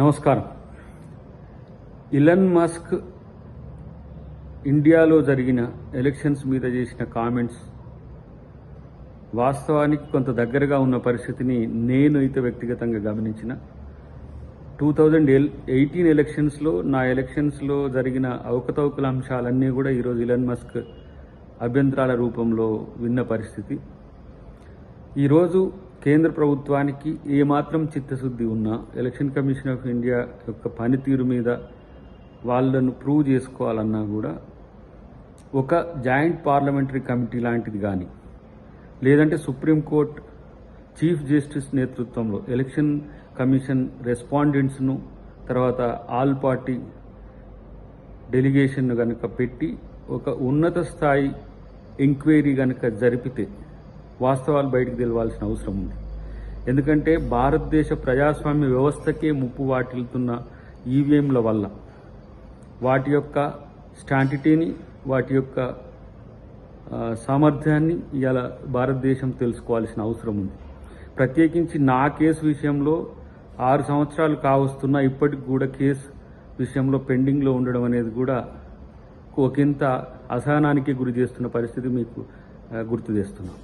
నమస్కారం. Elon Musk ఇండియాలో జరిగిన ఎలక్షన్స్ మీద చేసిన కామెంట్స్ వాస్తవానికి కొంత దగ్గరగా ఉన్న పరిస్థితిని నేను అయితే వ్యక్తిగతంగా గమనించిన. టూ థౌజండ్ ఎయిటీన్ ఎలక్షన్స్లో నా ఎలక్షన్స్లో జరిగిన అవకతవకల అంశాలన్నీ కూడా ఈరోజు ఇలన్ మస్క్ అభ్యంతరాల రూపంలో విన్న పరిస్థితి. ఈరోజు కేంద్ర ప్రభుత్వానికి ఏమాత్రం చిత్తశుద్ధి ఉన్నా ఎలక్షన్ కమిషన్ ఆఫ్ ఇండియా యొక్క పనితీరు మీద వాళ్ళను ప్రూవ్ చేసుకోవాలన్నా కూడా ఒక జాయింట్ పార్లమెంటరీ కమిటీ లాంటిది కానీ లేదంటే సుప్రీంకోర్టు చీఫ్ జస్టిస్ నేతృత్వంలో ఎలక్షన్ కమిషన్ రెస్పాండెంట్స్ను తర్వాత ఆల్ పార్టీ డెలిగేషన్ను కనుక పెట్టి ఒక ఉన్నత స్థాయి ఎంక్వైరీ కనుక జరిపితే వాస్తవాలు బయటకు తెలవాల్సిన అవసరం ఉంది. ఎందుకంటే భారతదేశ ప్రజాస్వామ్య వ్యవస్థకే ముప్పు వాటిల్తున్న ఈవీఎంల వల్ల వాటి యొక్క స్టాంటిటీని వాటి యొక్క సామర్థ్యాన్ని ఇలా భారతదేశం తెలుసుకోవాల్సిన అవసరం ఉంది. ప్రత్యేకించి నా కేసు విషయంలో ఆరు సంవత్సరాలు కావస్తున్నా ఇప్పటికి కూడా కేసు విషయంలో పెండింగ్లో ఉండడం అనేది కూడా ఒకంత అసహనానికి గురి చేస్తున్న పరిస్థితి మీకు గుర్తు చేస్తున్నాం.